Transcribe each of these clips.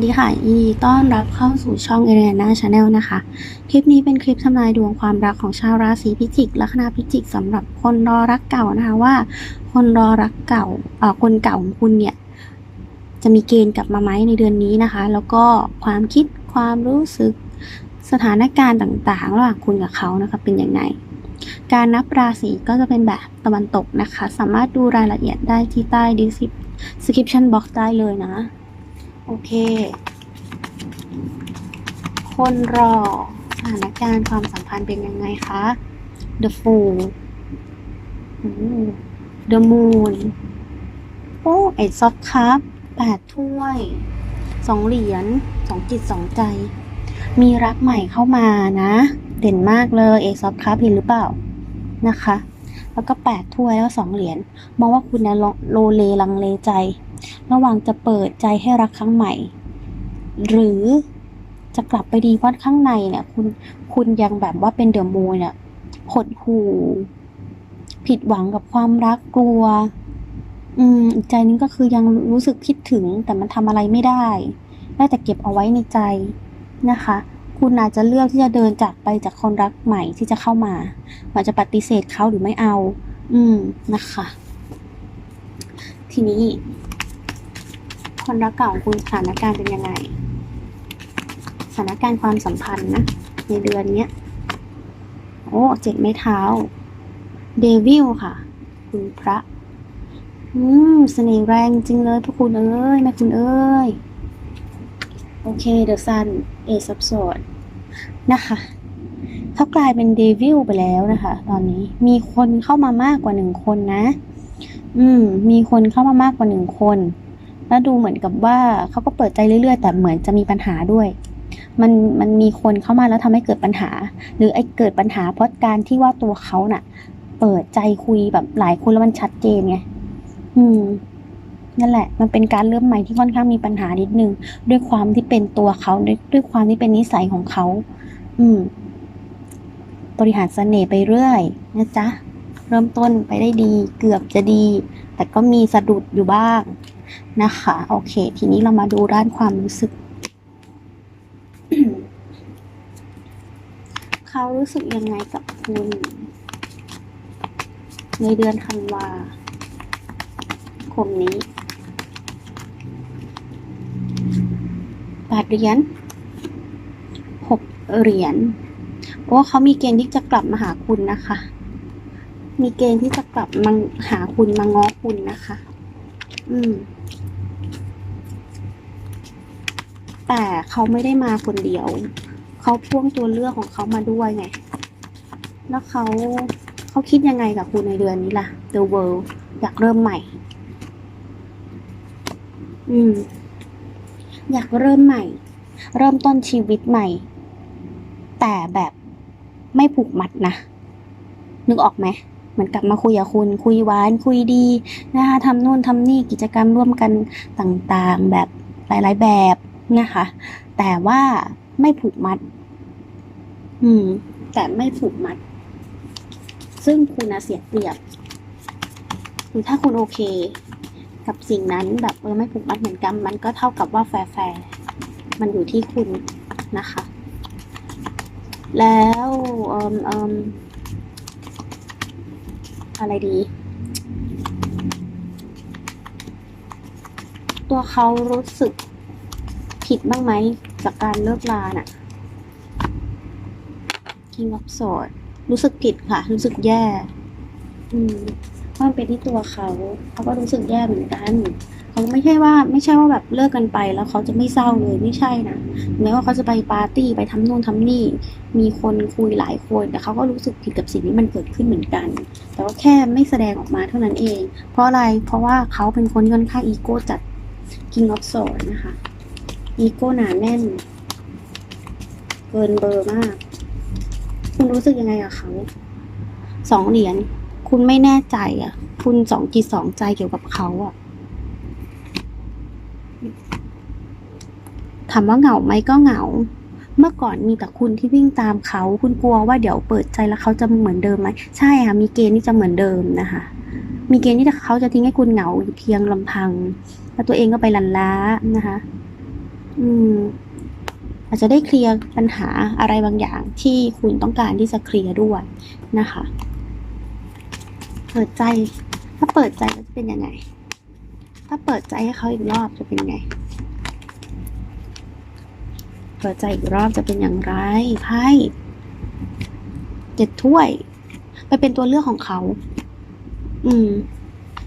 วัสดีค่ะยินดีต้อนรับเข้าสู่ช่องเอเรียนาชาแนลนะคะ คลิปนี้เป็นคลิปทำนายดวงความรักของชาวราศีพิจิก ลัคนาพิจิกสำหรับคนรอรักเก่านะคะว่า คนรอรักเก่าเอ่อคนเก่าของคุณเนี่ย จะมีเกณฑ์กลับมาไหมในเดือนนี้นะคะ แล้วก็ความคิดความรู้สึกสถานการณ์ต่างๆ ระหว่างคุณกับเขานะคะเป็นอยังไงการนับราศีก็จะเป็นแบบตะวันตกนะคะ สามารถดูรายละเอียดได้ที่ใต้ description box ได้เลยนะ โอเค คนรอสถานการณ์ความสัมพันธ์เป็นยังไงคะ The Fool The Moon โอ้ไอซอฟครับแปดถ้วยสองเหรียญสองจิตสองใจ มีรักใหม่เข้ามานะ เด่นมากเลยเอซอฟครับเห็นหรือเปล่านะคะ แล้วก็แปดถ้วยแล้วสองเหรียญมองว่าคุณนะโลเลลังเลใจ ระหว่างจะเปิดใจให้รักครั้งใหม่ หรือจะกลับไปดีเพราะข้างในเนี่ย คุณคุณยังแบบว่าเป็นเดอะมูนเนี่ยหดหู่ผิดหวังกับความรักกลัว อืมอีกใจนึงก็คือยังรู้สึกคิดถึงแต่มันทำอะไรไม่ได้ ได้แต่เก็บเอาไว้ในใจนะคะ คุณอาจจะเลือกที่จะเดินจากไปจากคนรักใหม่ที่จะเข้ามาว่าจะปฏิเสธเขาหรือไม่เอา อืมนะคะ ทีนี้ คนรักเก่าของคุณสถานการณ์เป็นยังไง สถานการณ์ความสัมพันธ์นะ ในเดือนเนี้ยโอ้เจ็ดไม้เท้า เดวิลค่ะ คุณพระ อืมเสน่ห์แรงจริงเลยพวกคุณเอ้ยแม่คุณเอ้ย โอเคเดอะซันเอซับสดนะคะเขากลายเป็นเดวิลไปแล้วนะคะ ตอนนี้มีคนเข้ามามากกว่าหนึ่งคนนะ อืม มีคนเข้ามามากกว่าหนึ่งคน แล้วดูเหมือนกับว่าเขาก็เปิดใจเรื่อย ๆ แต่เหมือนจะมีปัญหาด้วย มันมันมีคนเข้ามาแล้วทำให้เกิดปัญหา หรือไอ้เกิดปัญหาเพราะการที่ว่าตัวเขาน่ะ เปิดใจคุยแบบหลายคนแล้วมันชัดเจนไงอืมนั่นแหละ มันเป็นการเริ่มใหม่ที่ค่อนข้างมีปัญหานิดนึง ด้วยความที่เป็นตัวเขาด้วยด้วยความที่เป็นนิสัยของเขา อืม บริหารเสน่ห์ไปเรื่อยนะจ๊ะ เริ่มต้นไปได้ดี เกือบจะดี แต่ก็มีสะดุดอยู่บ้าง นะคะ โอเค ทีนี้เรามาดูด้านความรู้สึก เขารู้สึกยังไงกับคุณ ในเดือนธันวาคมนี้แปดเหรียญหกเหรียญเพราะว่าเขามีเกณฑ์ที่จะกลับมาหาคุณนะคะ มีเกณฑ์ที่จะกลับมาหาคุณมาง้อคุณนะคะ อืม แต่เขาไม่ได้มาคนเดียว เขาพ่วงตัวเลือกของเขามาด้วยไง แล้วเขาเขาคิดยังไงกับคุณในเดือนนี้ล่ะ The World อยากเริ่มใหม่ อืม อยากเริ่มใหม่ เริ่มต้นชีวิตใหม่ แต่แบบไม่ผูกมัดนะ นึกออกไหมเหมือนกลับมาคุยกับคุณ คุยหวาน คุยดีนะคะทำนู่นทำนี่กิจกรรมร่วมกันต่างๆ แบบหลายๆแบบ นะคะ แต่ว่าไม่ผูกมัด อืม แต่ไม่ผูกมัด ซึ่งคุณเสียเปรียบหรือถ้าคุณโอเค กับสิ่งนั้นแบบเออไม่ผูกมัดเหมือนกัน มันก็เท่ากับว่าแฟร์ๆมันอยู่ที่คุณนะคะ แล้วเอ่มเอ่มอะไรดี ตัวเขารู้สึก ผิดบ้างไหมจากการเลิกลาน่ะ King of Swords รู้สึกผิดค่ะ รู้สึกแย่ อืมเพรามันเป็นที่ตัวเขาเขาก็รู้สึกแย่เหมือนกันเขาไม่ใช่ว่า ไม่ใช่ว่าแบบเลิกกันไปแล้วเขาจะไม่เศร้าเลยไม่ใช่นะแม้ว่าเขาจะไปปาร์ตี้ไปทำนู่นทำนี่ มีคนคุยหลายคนแต่เขาก็รู้สึกผิดกับสิ่งที่มันเกิดขึ้นเหมือนกัน แต่ว่าแค่ไม่แสดงออกมาเท่านั้นเอง เพราะอะไรเพราะว่าเขาเป็นคนค่อนข้างอีโก้จัด King of Swords นะคะ อีโก้หนาแน่น เกินเบอร์มาก คุณรู้สึกยังไงกับเขาสองเหรียญคุณไม่แน่ใจอะ คุณสองจิตสองใจเกี่ยวกับเขาอะถามว่าเหงาไหมก็เหงา เมื่อก่อนมีแต่คุณที่วิ่งตามเขา คุณกลัวว่าเดี๋ยวเปิดใจแล้วเขาจะเหมือนเดิมไหมใช่ค่ะมีเกณฑ์ที่จะเหมือนเดิมนะคะ มีเกณฑ์ที่เขาจะทิ้งให้คุณเหงาอยู่เพียงลำพัง แล้วตัวเองก็ไปลันล้านะคะ อืม อาจจะได้เคลียร์ปัญหาอะไรบางอย่างที่คุณต้องการที่จะเคลียร์ด้วยนะคะ เปิดใจ ถ้าเปิดใจจะเป็นยังไง ถ้าเปิดใจให้เขาอีกรอบจะเป็นยังไง เปิดใจอีกรอบจะเป็นอย่างไรไพ่เจ็ดถ้วย ไปเป็นตัวเลือกของเขา อืม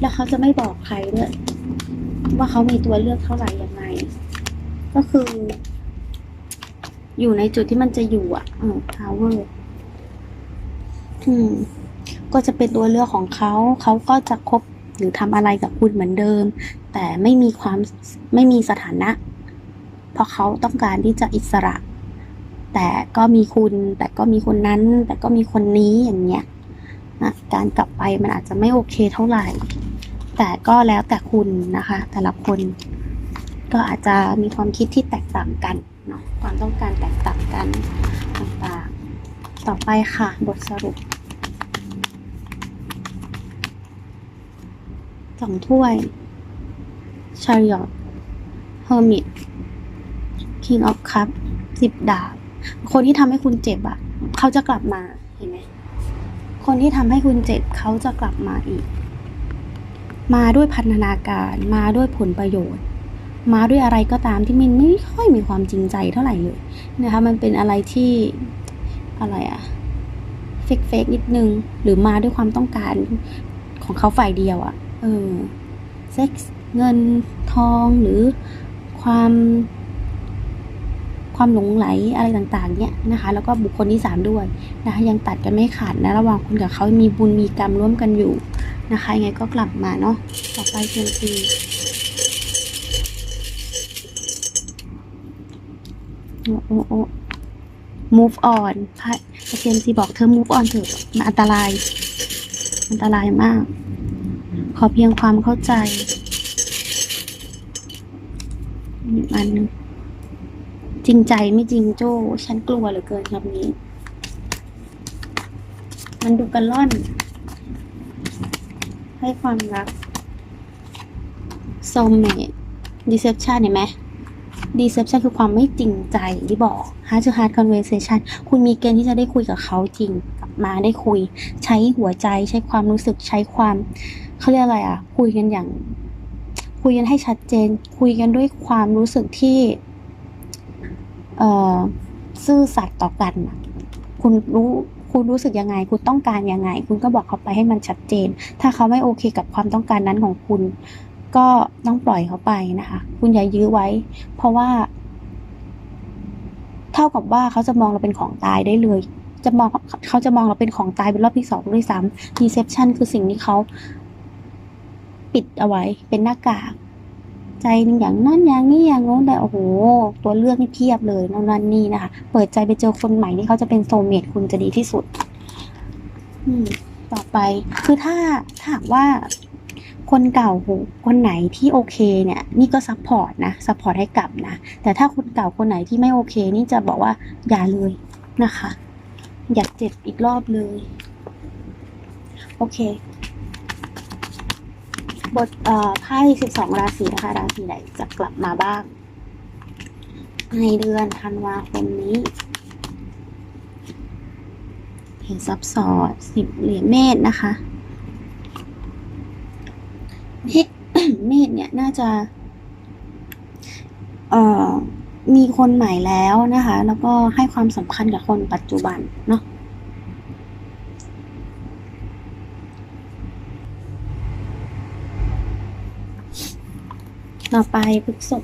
แล้วเขาจะไม่บอกใครด้วยว่าเขามีตัวเลือกเท่าไหร่ ก็คือ อยู่ในจุดที่มันจะอยู่อะเออ power อืม ก็จะเป็นตัวเลือกของเขา เขาก็จะคบหรือทำอะไรกับคุณเหมือนเดิม แต่ไม่มีความไม่มีสถานะ เพราะเขาต้องการที่จะอิสระ แต่ก็มีคุณ แต่ก็มีคนนั้น แต่ก็มีคนนี้อย่างเงี้ยนะการกลับไปมันอาจจะไม่โอเคเท่าไหร่ แต่ก็แล้วแต่คุณนะคะ แต่ละคน ก็อาจจะมีความคิดที่แตกต่างกันเนาะความต้องการแตกต่างกันต่างๆ ต่อไปค่ะ บทสรุปสองถ้วยชาริอตเฮอร์มิต King of Cup สิบดาบ คนที่ทำให้คุณเจ็บอะเขาจะกลับมาเห็นไหมคนที่ทำให้คุณเจ็บเขาจะกลับมาอีก มาด้วยพันธนาการมาด้วยผลประโยชน์ มาด้วยอะไรก็ตามที่มันไม่ค่อยมีความจริงใจเท่าไหร่เลยนะคะมันเป็นอะไรที่อะไรอะเฟกเฟกนิดนึง หรือมาด้วยความต้องการของเขาฝ่ายเดียวอะเออเซ็กส์เงินทองหรือความความหลงไหลอะไรต่างๆ เนี่ยนะคะ แล้วก็บุคคลที่สามด้วยนะคะ ยังตัดกันไม่ขาดนะ ระหว่างคุณกับเขามีบุญมีกรรมร่วมกันอยู่นะคะยังไงก็กลับมาเนาะ ต่อไปเชลซี โอ้โอ้ move on พระเชลซีบอกเธอ move on เถอะมันอันตราย อันตรายมาก ขอเพียงความเข้าใจอีกอันนึงจริงใจไม่จริงโจ้ฉันกลัวเหลือเกินคำนี้ มันดูกันล่อน ให้ความรัก soulmate deception เห็นไหม deception คือความไม่จริงใจที่บอก heart to heart conversation คุณมีเกณฑ์ที่จะได้คุยกับเขาจริงกลับมาได้คุย ใช้หัวใจใช้ความรู้สึกใช้ความเขาเรียกอะไรอะคุยกันอย่าง คุยกันให้ชัดเจน คุยกันด้วยความรู้สึกที่เอ่อซื่อสัตย์ต่อกันคุณรู้คุณรู้สึกยังไง คุณต้องการยังไง คุณก็บอกเขาไปให้มันชัดเจน ถ้าเขาไม่โอเคกับความต้องการนั้นของคุณ ก็ต้องปล่อยเขาไปนะคะ คุณอย่ายื้อไว้ เพราะว่า เท่ากับว่าเขาจะมองเราเป็นของตายได้เลย จะมองเขาจะมองเราเป็นของตายเป็นรอบที่สองด้วยซ้ำ deception คือสิ่งที่เขาปิดเอาไว้ เป็นหน้ากากใจหนึ่งอย่างนั้นอย่างนี้อย่างโน้นแต่โอ้โห ตัวเลือกนี่เพียบเลยนั่นนั่นนี่นะคะ เปิดใจไปเจอคนใหม่ที่เขาจะเป็นโซเมตคุณจะดีที่สุดอืมต่อไปคือถ้าถ้าหากว่า คนเก่าคนไหนที่โอเคเนี่ยนี่ก็ซัพพอร์ตนะซัพพอร์ตให้กลับนะ แต่ถ้าคนเก่าคนไหนที่ไม่โอเค นี่จะบอกว่าอย่าเลยนะคะ อย่าเจ็บอีกรอบเลย โอเค บทเอ่อไพ่สิบสองราศีนะคะ ราศีไหนจะกลับมาบ้าง ในเดือนธันวาคมนี้เห็นซับซ้อนสิบเหรียญเมษนะคะ เมษเมษเนี่ยน่าจะเอ่อมีคนใหม่แล้วนะคะ แล้วก็ให้ความสำคัญกับคนปัจจุบันเนาะต่อไปพฤกษบ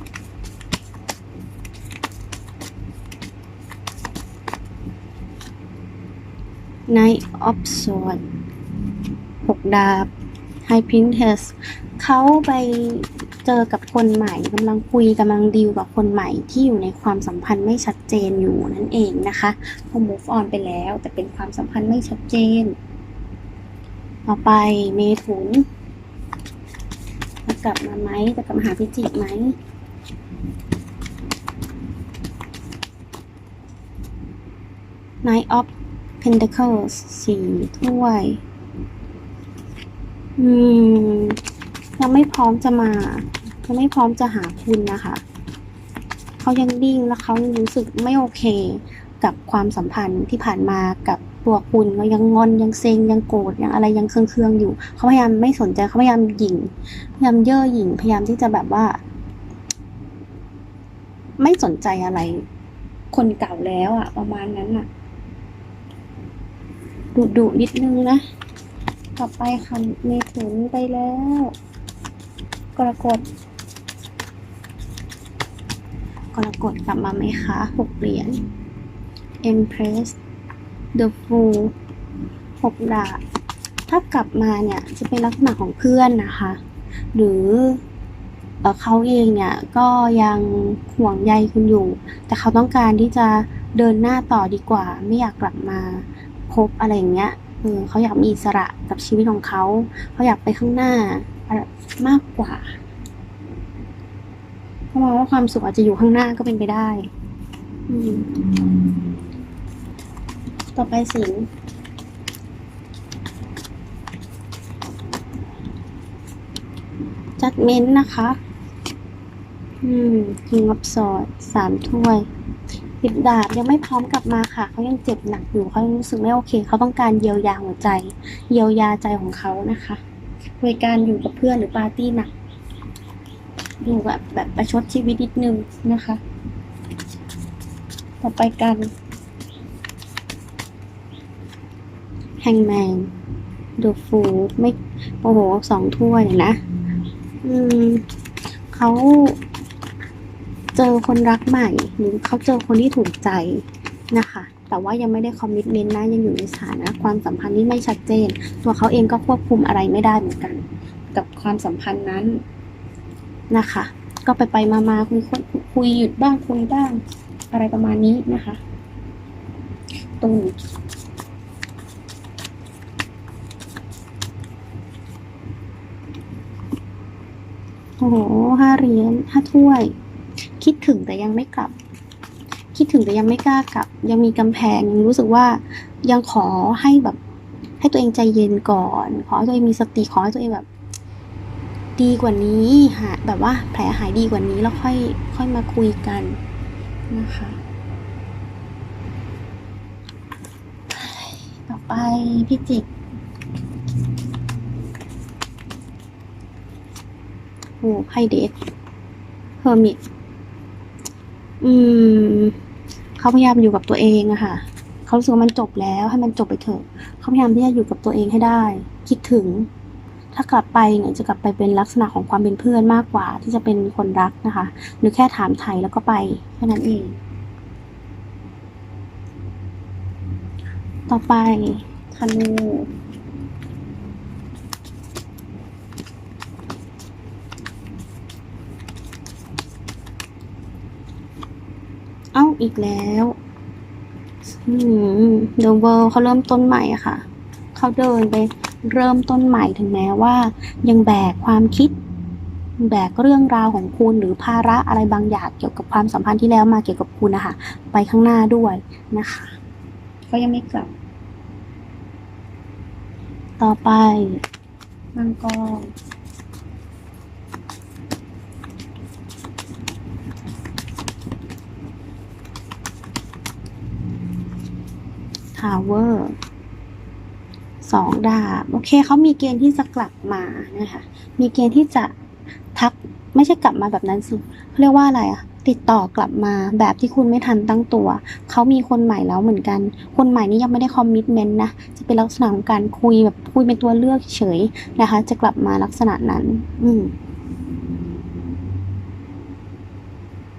ในออฟสวดหกดาบไฮพินเทส เขาไปเจอกับคนใหม่กำลังคุยกำลังดีลกับคนใหม่ที่อยู่ในความสัมพันธ์ไม่ชัดเจนอยู่นั่นเองนะคะเขา move on ไปแล้ว แต่เป็นความสัมพันธ์ไม่ชัดเจน ต่อไปเมถุนจะกลับมาไหมจะกลับมาหาพิจิกไหม Knight of Pentacles สี่ถ้วย อืม ยังไม่พร้อมจะมา ยังไม่พร้อมจะหาคุณนะคะ เขายังดิ้งแล้วเขายังรู้สึกไม่โอเค กับความสัมพันธ์ที่ผ่านมากับตัวคุณเขายังงอนยังเซ็งยังโกรธยังอะไรยังเคืองๆอยู่ เขาพยายามไม่สนใจเขาพยายามหยิ่งพยายามเย่อหยิ่งพยายามที่จะแบบว่า ไม่สนใจอะไร คนเก่าแล้วอะประมาณนั้นอะดุดุนิดนึงนะ ต่อไปค่ะเมถุนไปแล้ว กรกฎกรกฎกลับมาไหมคะหกเหรียญ Empress The Fool หกดาบถ้ากลับมาเนี่ยจะเป็นลักษณะของเพื่อนนะคะ หรือเอเขาเองเนี่ยก็ยังห่วงใยคุณอยู่ แต่เขาต้องการที่จะเดินหน้าต่อดีกว่า ไม่อยากกลับมาคบอะไรอย่างเงี้ย เออเขาอยากมีอิสระกับชีวิตของเขา เขาอยากไปข้างหน้ามากกว่าเขามองว่าความสุขอาจจะอยู่ข้างหน้าก็เป็นไปได้อต่อไปสิงห์จัดเม้นนะคะ อืม King of Swords สามถ้วย ปิดดาบยังไม่พร้อมกลับมาค่ะ เขายังเจ็บหนักอยู่เขายังรู้สึกไม่โอเค เขาต้องการเยียวยาหัวใจ เยียวยาใจของเขานะคะโดยการอยู่กับเพื่อนหรือปาร์ตี้หนักอยู่แบบแบบประชดชีวิตนิดนึงนะคะ ต่อไปกันแฮงแมนดูฟูไม่โอ้โหสองถ้วยเลยนะ อืมเขา เจอคนรักใหม่หรือเขาเจอคนที่ถูกใจนะคะ แต่ว่ายังไม่ได้คอมมิชเมนต์นะยังอยู่ในสถานะความสัมพันธ์ที่ไม่ชัดเจน ตัวเขาเองก็ควบคุมอะไรไม่ได้เหมือนกัน กับความสัมพันธ์นั้นนะคะ ก็ไปไปมามาคุยคุยหยุดบ้างคุยบ้างอะไรประมาณนี้นะคะตุนโอ้โหห้าเหรียญห้าถ้วย คิดถึงแต่ยังไม่กลับ คิดถึงแต่ยังไม่กล้ากลับ ยังมีกำแพงยังรู้สึกว่ายังขอให้แบบ ให้ตัวเองใจเย็นก่อน ขอให้ตัวเองมีสติขอให้ตัวเองแบบ ดีกว่านี้หาแบบว่าแผลหายดีกว่านี้แล้วค่อย ค่อยมาคุยกันนะคะต่อไปพี่จิกโอ้ไพ่เดทเฮอร์มิต อืม เขาพยายามอยู่กับตัวเองอะค่ะ เขารู้สึกว่ามันจบแล้วให้มันจบไปเถอะ เขาพยายามที่จะอยู่กับตัวเองให้ได้ คิดถึง ถ้ากลับไปเนี่ยจะกลับไปเป็นลักษณะของความเป็นเพื่อนมากกว่า ที่จะเป็นคนรักนะคะ หรือแค่ถามไถ่แล้วก็ไปแค่นั้นเอง ต่อไปธนู เอีกแล้วอืมเดอะเวิลเขาเริ่มต้นใหม่อะค่ะ เขาเดินไปเริ่มต้นใหม่ถึงแม้ว่า ยังแบกความคิด แบกเรื่องราวของคุณหรือภาระอะไรบางอย่างเกี่ยวกับความสัมพันธ์ที่แล้วมาเกี่ยวกับคุณนะคะไปข้างหน้าด้วยนะคะก็ยังไม่กลับ ต่อไปมังกร ทาวเวอร์สองดาบ โอเคเขามีเกณฑ์ที่จะกลับมานะคะ มีเกณฑ์ที่จะทักไม่ใช่กลับมาแบบนั้นสิเขาเรียกว่าอะไรอะติดต่อกลับมาแบบที่คุณไม่ทันตั้งตัว เขามีคนใหม่แล้วเหมือนกัน คนใหม่นี้ยังไม่ได้คอมมิชเมนต์นะ จะเป็นลักษณะของการคุยแบบคุยเป็นตัวเลือกเฉยนะคะ จะกลับมาลักษณะนั้น อืม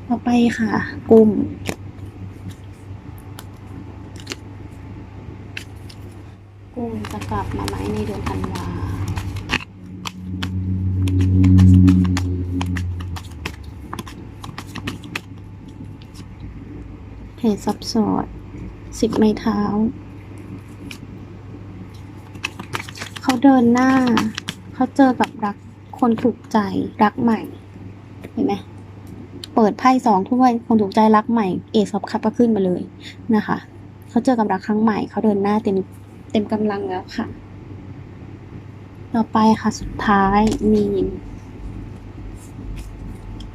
ต่อไปค่ะ กลุ่ม กลับมาไหมในเดือนธันวาเพจซับสอดสิบไม้เท้า เขาเดินหน้า เขาเจอกับรักคนถูกใจรักใหม่ เห็นไหมเปิดไพ่สองถ้วยคนถูกใจรักใหม่เอซอฟคัพก็ขึ้นมาเลยนะคะ เขาเจอกับรักครั้งใหม่ เขาเดินหน้าเต็ม เต็มกำลังแล้วค่ะ ต่อไปค่ะสุดท้ายมีน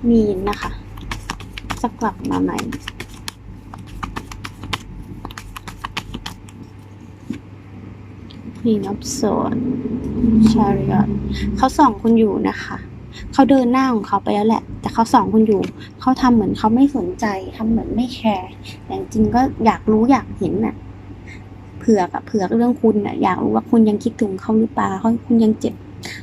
มีนนะคะ จะกลับมาใหม่ Queen of Swords Chariot เขาส่องคุณอยู่นะคะ เขาเดินหน้าของเขาไปแล้วแหละ แต่เขาส่องคุณอยู่ เขาทำเหมือนเขาไม่สนใจทำเหมือนไม่แคร์แต่จริงก็อยากรู้อยากเห็นน่ะ ผือกอะเผือกเรื่องคุณน่ะอยากรู้ว่าคุณยังคิดถึงเขาหรือเปล่าเขาคุณยังเจ็บ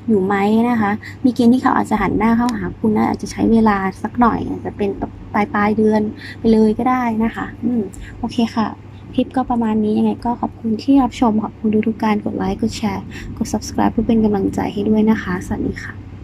อยู่ไหมนะคะ มีเกณฑ์ที่เขาอาจจะหันหน้าเข้าหาคุณนะอาจจะใช้เวลาสักหน่อย อาจจะเป็นปลายปลายเดือนไปเลยก็ได้นะคะ อืมโอเคค่ะ คลิปก็ประมาณนี้ยังไงก็ขอบคุณที่รับชม ขอบคุณทุกๆการกดไลค์ กดแชร์ กด subscribe เพื่อเป็นกำลังใจให้ด้วยนะคะ สวัสดีค่ะ